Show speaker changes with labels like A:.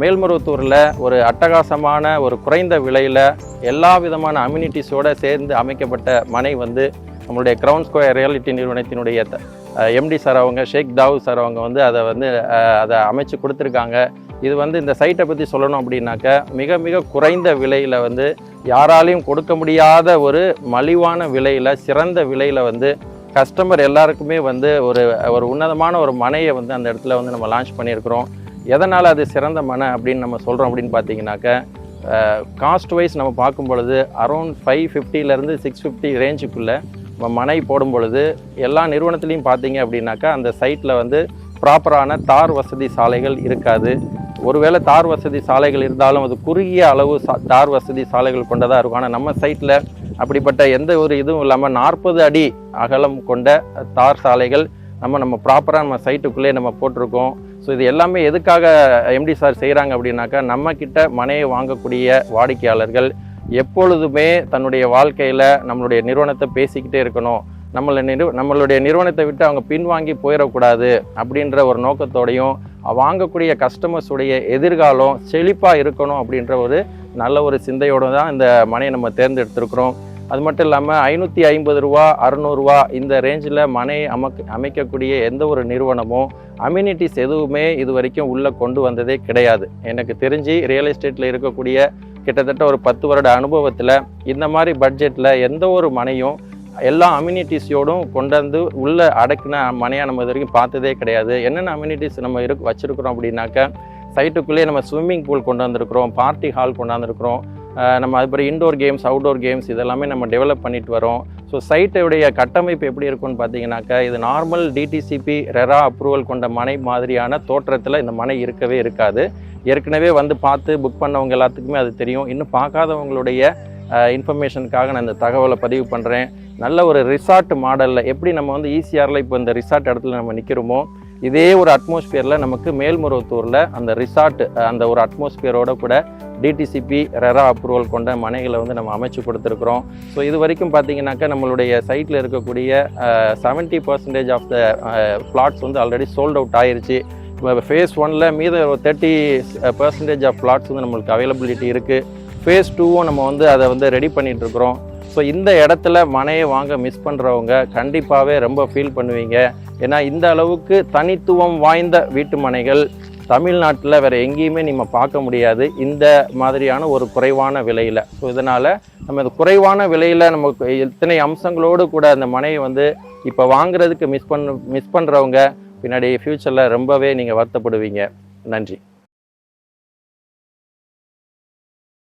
A: மேல்மருவத்தூரில் ஒரு அட்டகாசமான ஒரு குறைந்த விலையில் எல்லா விதமான அம்யூனிட்டிஸோடு சேர்ந்து அமைக்கப்பட்ட மனை வந்து நம்மளுடைய கிரவுன் ஸ்கொயர் ரியாலிட்டி நிறுவனத்தினுடைய எம்டி சார் அவங்க ஷேக் தாவூ சார் அவங்க வந்து அதை வந்து அதை அமைச்சு கொடுத்துருக்காங்க. இது வந்து இந்த சைட்டை பற்றி சொல்லணும் அப்படின்னாக்க மிக மிக குறைந்த விலையில் வந்து யாராலையும் கொடுக்க முடியாத ஒரு மலிவான விலையில் சிறந்த விலையில் வந்து கஸ்டமர் எல்லாருக்குமே வந்து ஒரு ஒரு உன்னதமான ஒரு மனையை வந்து அந்த இடத்துல வந்து நம்ம லான்ச் பண்ணியிருக்கிறோம். எதனால் அது சிறந்த மனை அப்படின்னு நம்ம சொல்கிறோம் அப்படின்னு பார்த்தீங்கன்னாக்க காஸ்ட் வைஸ் நம்ம பார்க்கும் பொழுது அரௌண்ட் ஃபைவ் ஃபிஃப்டிலேருந்து சிக்ஸ் ஃபிஃப்டி ரேஞ்சுக்குள்ளே நம்ம மனை போடும் பொழுது எல்லா நிறுவனத்துலேயும் பார்த்தீங்க அப்படின்னாக்கா அந்த சைட்டில் வந்து ப்ராப்பரான தார் வசதி சாலைகள் இருக்காது. ஒருவேளை தார் வசதி சாலைகள் இருந்தாலும் அது குறுகிய அளவு சா தார் வசதி சாலைகள் கொண்டதாக இருக்கும். ஆனால் நம்ம சைட்டில் அப்படிப்பட்ட எந்த ஒரு இதுவும் இல்லாமல் நாற்பது அடி அகலம் கொண்ட தார் சாலைகள் நம்ம நம்ம ப்ராப்பராக நம்ம சைட்டுக்குள்ளே நம்ம போட்டிருக்கோம். ஸோ இது எல்லாமே எதுக்காக எம்டி சார் செய்கிறாங்க அப்படின்னாக்கா நம்மக்கிட்ட மனையை வாங்கக்கூடிய வாடிக்கையாளர்கள் எப்பொழுதுமே தன்னுடைய வாழ்க்கையில் நம்மளுடைய நிறுவனத்தை பேசிக்கிட்டே இருக்கணும். நம்மளை நிறு நம்மளுடைய நிறுவனத்தை விட்டு அவங்க பின்வாங்கி போயிடக்கூடாது அப்படின்ற ஒரு நோக்கத்தோடையும் வாங்கக்கூடிய கஸ்டமர்ஸுடைய எதிர்காலம் செழிப்பாக இருக்கணும் அப்படின்ற ஒரு நல்ல ஒரு சிந்தையோடு தான் இந்த மனையை நம்ம தேர்ந்தெடுத்திருக்கிறோம். அது மட்டும் இல்லாமல் ஐநூற்றி ஐம்பது ரூபா அறநூறுவா இந்த ரேஞ்சில் மனை அமைக்க அமைக்கக்கூடிய எந்த ஒரு நிறுவனமும் அம்யூனிட்டிஸ் எதுவுமே இது வரைக்கும் உள்ளே கொண்டு வந்ததே கிடையாது. எனக்கு தெரிஞ்சு ரியல் எஸ்டேட்டில் இருக்கக்கூடிய கிட்டத்தட்ட ஒரு பத்து வருட அனுபவத்தில் இந்த மாதிரி பட்ஜெட்டில் எந்த ஒரு மனையும் எல்லா அம்யூனிட்டிஸோடும் கொண்டு வந்து உள்ளே அடக்கின மனையாக நம்ம இது வரைக்கும் பார்த்ததே கிடையாது. என்னென்ன அம்யூனிட்டிஸ் நம்ம இருக்கு வச்சுருக்கிறோம் அப்படின்னாக்க சைட்டுக்குள்ளேயே நம்ம ஸ்விம்மிங் பூல் கொண்டு வந்திருக்கிறோம் பார்ட்டி ஹால் கொண்டாந்துருக்குறோம் நம்ம அதுபோல் இன்டோர் கேம்ஸ் அவுட்டோர் கேம்ஸ் இதெல்லாமே நம்ம டெவலப் பண்ணிட்டு வரோம். ஸோ சைட்டுடைய கட்டமைப்பு எப்படி இருக்கும்னு பார்த்தீங்கன்னாக்கா இது நார்மல் டிடிசிபி ரெரா அப்ரூவல் கொண்ட மனை மாதிரியான தோற்றத்தில் இந்த மனை இருக்கவே இருக்காது. ஏற்கனவே வந்து பார்த்து புக் பண்ணவங்க எல்லாத்துக்குமே அது தெரியும். இன்னும் பார்க்காதவங்களுடைய இன்ஃபர்மேஷனுக்காக நான் இந்த தகவலை பதிவு பண்ணுறேன் நல்ல ஒரு ரிசார்ட் மாடலில் எப்படி நம்ம வந்து ஈசிஆரில் இப்போ இந்த ரிசார்ட் இடத்துல நம்ம நிற்கிறோமோ இதே ஒரு அட்மாஸ்பியரில் நமக்கு மேல்மருவத்தூரில் அந்த ரிசார்ட் அந்த ஒரு அட்மாஸ்பியரோட கூட டிடிசிபி ரெரா அப்ரூவல் கொண்ட மனைகளை வந்து நம்ம அமைச்சு கொடுத்துருக்குறோம் ஸோ இது வரைக்கும் பார்த்தீங்கன்னாக்கா நம்மளுடைய சைட்டில் இருக்கக்கூடிய seventy percentage of the flats வந்து ஆல்ரெடி சோல்ட் அவுட் ஆயிருச்சு. ஃபேஸ் ஒனில் மீத ஒரு தேர்ட்டி பர்சன்டேஜ் ஆஃப் பிளாட்ஸ் வந்து நம்மளுக்கு அவைலபிலிட்டி இருக்குது ஃபேஸ் டூவும் நம்ம வந்து அதை வந்து ரெடி பண்ணிகிட்ருக்குறோம் ஸோ இந்த இடத்துல மனையை வாங்க மிஸ் பண்ணுறவங்க கண்டிப்பாகவே ரொம்ப ஃபீல் பண்ணுவீங்க. ஏன்னா இந்த அளவுக்கு தனித்துவம் வாய்ந்த வீட்டு மனைகள் தமிழ்நாட்டில் வேறு எங்கேயுமே நம்ம பார்க்க முடியாது. இந்த மாதிரியான ஒரு குறைவான விலையில். ஸோ இதனால் நம்ம இந்த குறைவான விலையில் நமக்கு இத்தனை அம்சங்களோடு கூட அந்த மனையை வந்து இப்போ வாங்குறதுக்கு மிஸ் பண்ண மிஸ் பண்ணுறவங்க பின்னாடி ஃப்யூச்சரில் ரொம்பவே நீங்கள் வருத்தப்படுவீங்க. நன்றி.